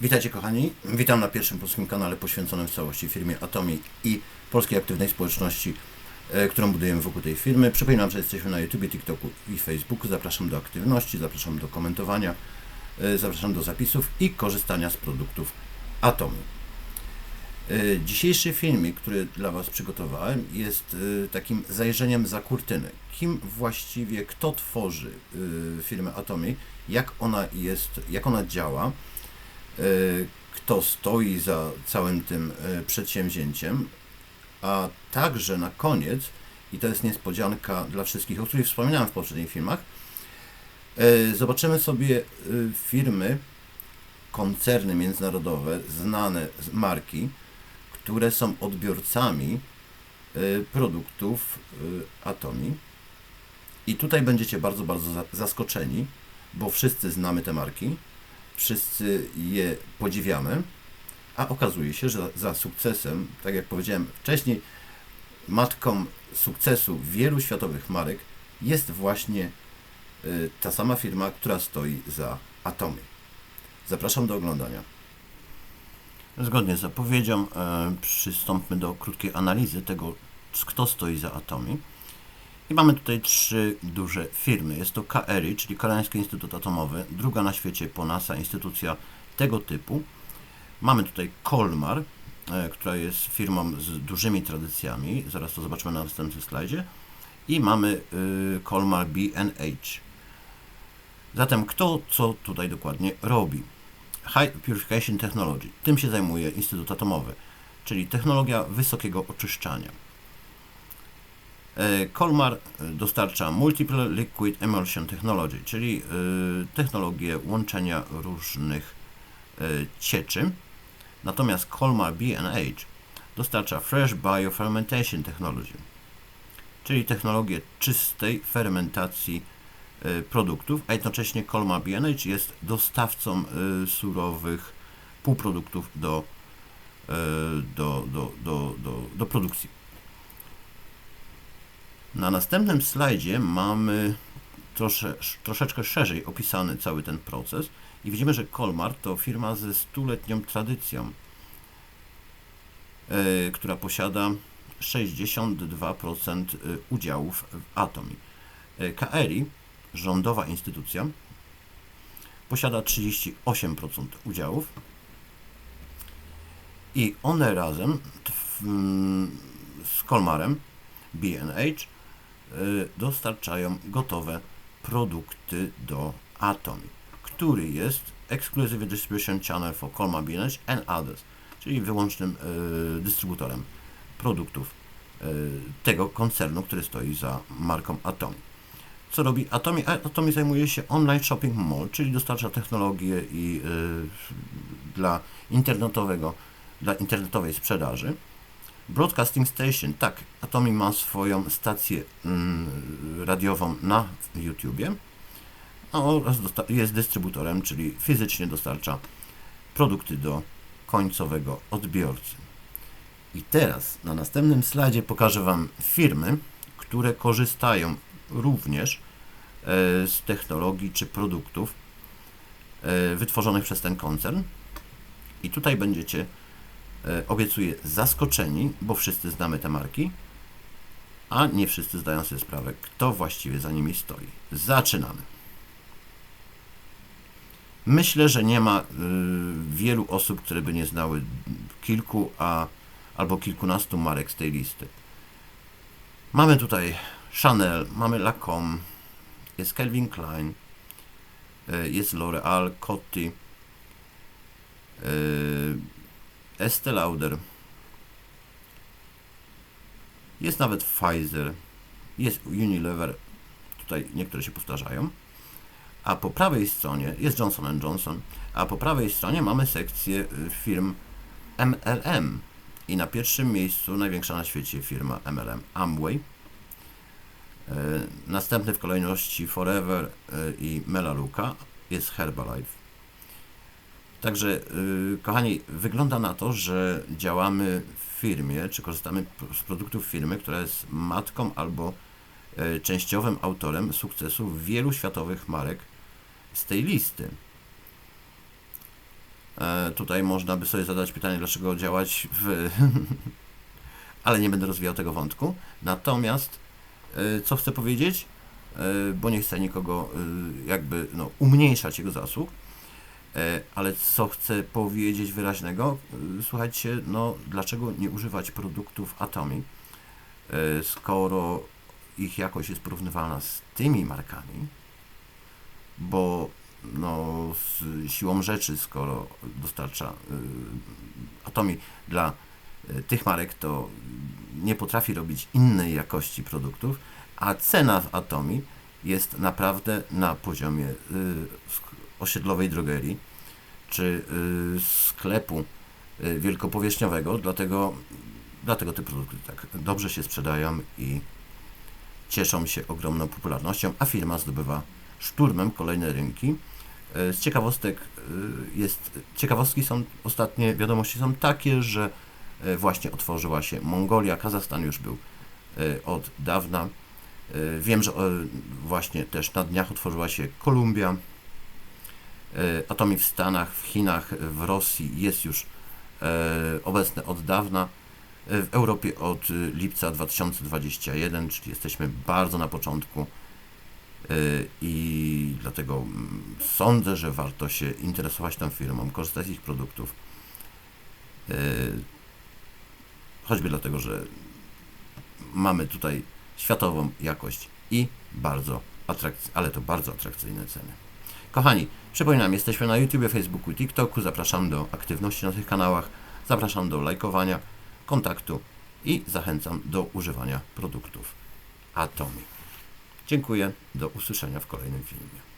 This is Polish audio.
Witajcie kochani, witam na pierwszym polskim kanale poświęconym w całości firmie Atomi i polskiej aktywnej społeczności, e, którą budujemy wokół tej firmy. Przypominam, że jesteśmy na YouTube, TikToku i Facebooku. Zapraszam do aktywności, zapraszam do komentowania, e, zapraszam do zapisów i korzystania z produktów Atomi. E, Dzisiejszy filmik, który dla Was przygotowałem, jest takim zajrzeniem za kurtynę. Kim właściwie, kto tworzy firmę Atomi, jak ona jest, jak ona działa, kto stoi za całym tym e, przedsięwzięciem, a także na koniec, i to jest niespodzianka dla wszystkich, o których wspominałem w poprzednich filmach, e, zobaczymy sobie e, firmy, koncerny międzynarodowe, znane marki, które są odbiorcami produktów Atomi. I tutaj będziecie bardzo, bardzo za- zaskoczeni, bo wszyscy znamy te marki, wszyscy je podziwiamy, a okazuje się, że za sukcesem, tak jak powiedziałem wcześniej, matką sukcesu wielu światowych marek jest właśnie y, ta sama firma, która stoi za Atomy. Zapraszam do oglądania. Zgodnie z zapowiedzią e, przystąpmy do krótkiej analizy tego, kto stoi za Atomi. I mamy tutaj trzy duże firmy. Jest to KERI, czyli Koreański Instytut Atomowy, druga na świecie po NASA instytucja tego typu. Mamy tutaj Kolmar, e, która jest firmą z dużymi tradycjami. Zaraz to zobaczymy na następnym slajdzie. I mamy y, Kolmar B&H. Zatem kto co tutaj dokładnie robi? High Purification Technology. Tym się zajmuje Instytut Atomowy, czyli technologia wysokiego oczyszczania. E, Colmar e, dostarcza Multiple Liquid Emulsion Technology, czyli e, technologię łączenia różnych e, cieczy. Natomiast Colmar B&H dostarcza Fresh Biofermentation Technology, czyli technologię czystej fermentacji e, produktów, a jednocześnie Colmar B&H jest dostawcą e, surowych półproduktów do, e, do, do, do, do, do produkcji. Na następnym slajdzie mamy trosze, troszeczkę szerzej opisany cały ten proces i widzimy, że Colmar to firma ze stuletnią tradycją, e, która posiada 62% udziałów w Atomi. E, KERI rządowa instytucja, posiada 38% udziałów i one razem mm, z Colmarem B&H y, dostarczają gotowe produkty do Atomy, który jest Exclusive Distribution Channel for Colmar B&H and Others, czyli wyłącznym y, dystrybutorem produktów y, tego koncernu, który stoi za marką Atomy. Co robi Atomi? Atomi zajmuje się online shopping mall, czyli dostarcza technologię i dla internetowego, dla internetowej sprzedaży. Broadcasting Station, tak, Atomi ma swoją stację mm, radiową na YouTubie oraz dosta- jest dystrybutorem, czyli fizycznie dostarcza produkty do końcowego odbiorcy. I teraz na następnym slajdzie pokażę Wam firmy, które korzystają również e, z technologii czy produktów e, wytworzonych przez ten koncern. I tutaj będziecie, obiecuję, zaskoczeni, bo wszyscy znamy te marki, a nie wszyscy zdają sobie sprawę, kto właściwie za nimi stoi. Zaczynamy. Myślę, że nie ma y, wielu osób, które by nie znały kilku, a albo kilkunastu marek z tej listy. Mamy tutaj Chanel, mamy Lacombe, jest Calvin Klein, y, jest L'Oreal, Coty, y, Estée Lauder, jest nawet Pfizer, jest Unilever, tutaj niektóre się powtarzają, a po prawej stronie jest Johnson Johnson, a po prawej stronie mamy sekcję y, firm MLM i na pierwszym miejscu największa na świecie firma MLM Amway, E, Następny w kolejności Forever e, i Melaleuca jest Herbalife. Także, y, kochani, wygląda na to, że działamy w firmie, czy korzystamy z produktów firmy, która jest matką albo e, częściowym autorem sukcesu wielu światowych marek z tej listy. E, tutaj można by sobie zadać pytanie, dlaczego działać w. Ale nie będę rozwijał tego wątku. Natomiast, e, co chcę powiedzieć, bo nie chcę nikogo jakby no, umniejszać jego zasług, ale co chcę powiedzieć wyraźnego, e, słuchajcie, no dlaczego nie używać produktów Atomi, e, skoro ich jakość jest porównywalna z tymi markami, bo no, z siłą rzeczy, skoro dostarcza Atomi dla tych marek, to nie potrafi robić innej jakości produktów, a cena w Atomi jest naprawdę na poziomie osiedlowej drogerii czy y, sklepu y, wielkopowierzchniowego, dlatego, dlatego te produkty tak dobrze się sprzedają i cieszą się ogromną popularnością, a firma zdobywa szturmem kolejne rynki. E, Z ciekawostek jest, ciekawostki są, ostatnie wiadomości są takie, że właśnie otworzyła się Mongolia, Kazachstan już był od dawna. Wiem, że właśnie też na dniach otworzyła się Kolumbia. E, Atomi w Stanach, w Chinach, w Rosji jest już e, obecne od dawna. E, W Europie od lipca 2021, czyli jesteśmy bardzo na początku i dlatego mm, sądzę, że warto się interesować tą firmą, korzystać z ich produktów. Choćby dlatego, że mamy tutaj światową jakość i bardzo atrakcyjne, ale to bardzo atrakcyjne ceny. Kochani, przypominam, jesteśmy na YouTube, Facebooku TikToku. Zapraszam do aktywności na tych kanałach, zapraszam do lajkowania, kontaktu i zachęcam do używania produktów Atomi. Dziękuję, do usłyszenia w kolejnym filmie.